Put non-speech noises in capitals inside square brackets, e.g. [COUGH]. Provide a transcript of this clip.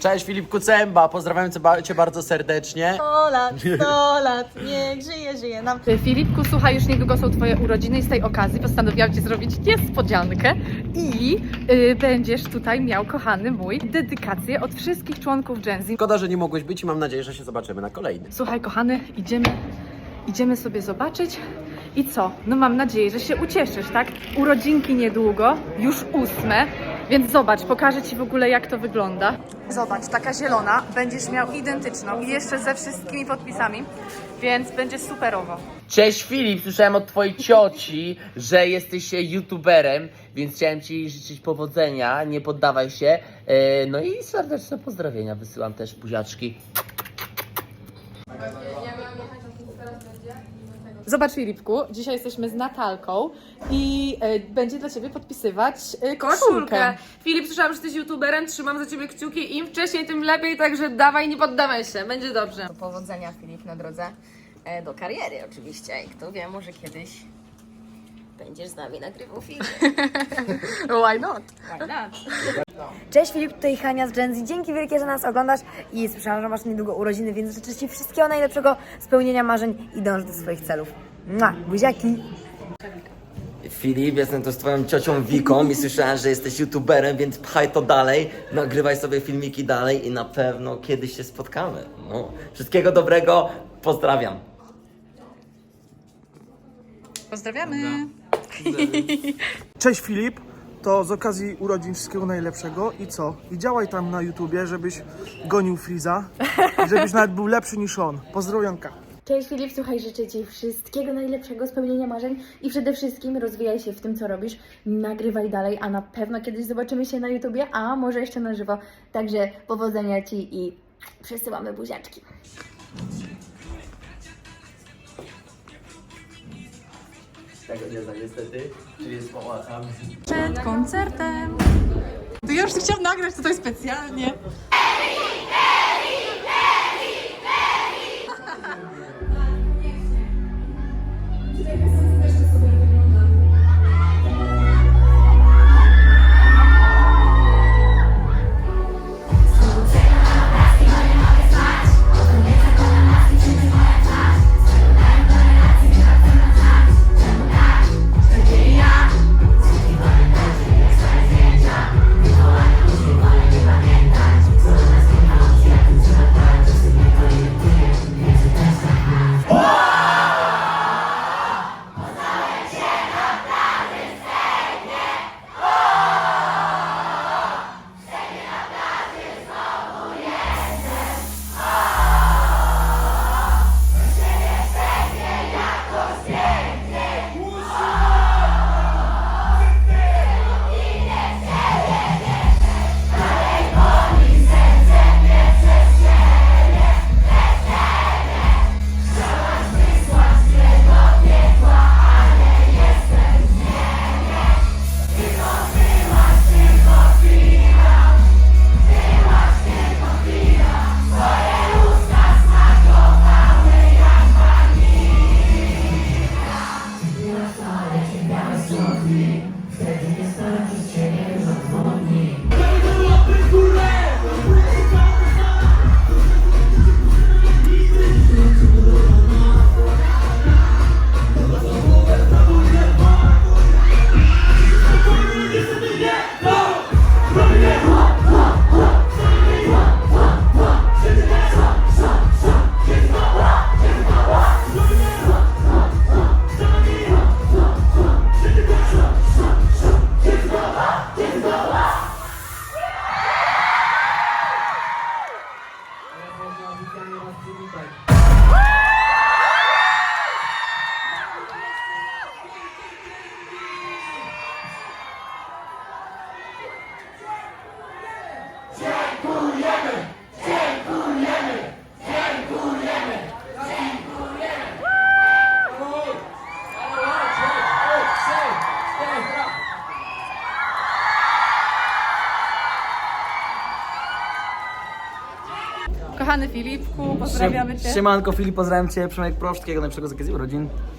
Cześć Filip Kucemba, pozdrawiam cię ba- cię bardzo serdecznie. 100 lat, 100 lat, niech żyje, żyje nam. Filipku, słuchaj, już niedługo są Twoje urodziny i z tej okazji postanowiłam Ci zrobić niespodziankę i y, będziesz tutaj miał, kochany mój, dedykację od wszystkich członków Gen Z. Szkoda, że nie mogłeś być i mam nadzieję, że się zobaczymy na kolejnym. Słuchaj, kochany, idziemy, idziemy sobie zobaczyć i co? No mam nadzieję, że się ucieszysz, tak? Urodzinki niedługo, już ósme, więc zobacz, pokażę Ci w ogóle jak to wygląda. Zobacz, taka zielona, będziesz miał identyczną i jeszcze ze wszystkimi podpisami, więc będzie superowo. Cześć Filip, słyszałem od twojej cioci, [LAUGHS] że jesteś youtuberem, więc chciałem ci życzyć powodzenia, nie poddawaj się. E, No i serdeczne pozdrowienia wysyłam też buziaczki. Zobacz Filipku, dzisiaj jesteśmy z Natalką i e, będzie dla Ciebie podpisywać e, koszulkę. koszulkę. Filip, słyszałam, że jesteś youtuberem, trzymam za ciebie kciuki. Im wcześniej, tym lepiej, także dawaj, nie poddawaj się, będzie dobrze. Powodzenia Filip na drodze e, do kariery oczywiście i kto wie, może kiedyś będziesz z nami nagrywał film. [LAUGHS] Why not? Why not? Cześć Filip, tutaj Hania z Gen Z. Dzięki wielkie, że nas oglądasz i słyszałam, że masz niedługo urodziny, więc życzę Ci wszystkiego najlepszego, spełnienia marzeń i dąż do swoich celów. Mua, buziaki! Filip, jestem tu z twoją ciocią Wiką i słyszałem, że jesteś youtuberem, więc pchaj to dalej, nagrywaj sobie filmiki dalej i na pewno kiedyś się spotkamy. No. Wszystkiego dobrego, pozdrawiam. Pozdrawiamy. [LAUGHS] Cześć Filip, to z okazji urodzin wszystkiego najlepszego i co? I działaj tam na YouTubie, żebyś gonił Friza i żebyś nawet był lepszy niż on. Pozdrowionka. Cześć Filip, słuchaj, życzę Ci wszystkiego najlepszego, spełnienia marzeń i przede wszystkim rozwijaj się w tym, co robisz, nagrywaj dalej, a na pewno kiedyś zobaczymy się na YouTubie, a może jeszcze na żywo. Także powodzenia Ci i przesyłamy buziaczki. Tego znam niestety, czyli jest. Przed koncertem. To już chciałam nagrać tutaj specjalnie. Kochany Filipku, pozdrawiamy Cię. Siemanko Filip, pozdrawiam Cię, Przemek Pro, wszystkiego najlepszego z okazji urodzin.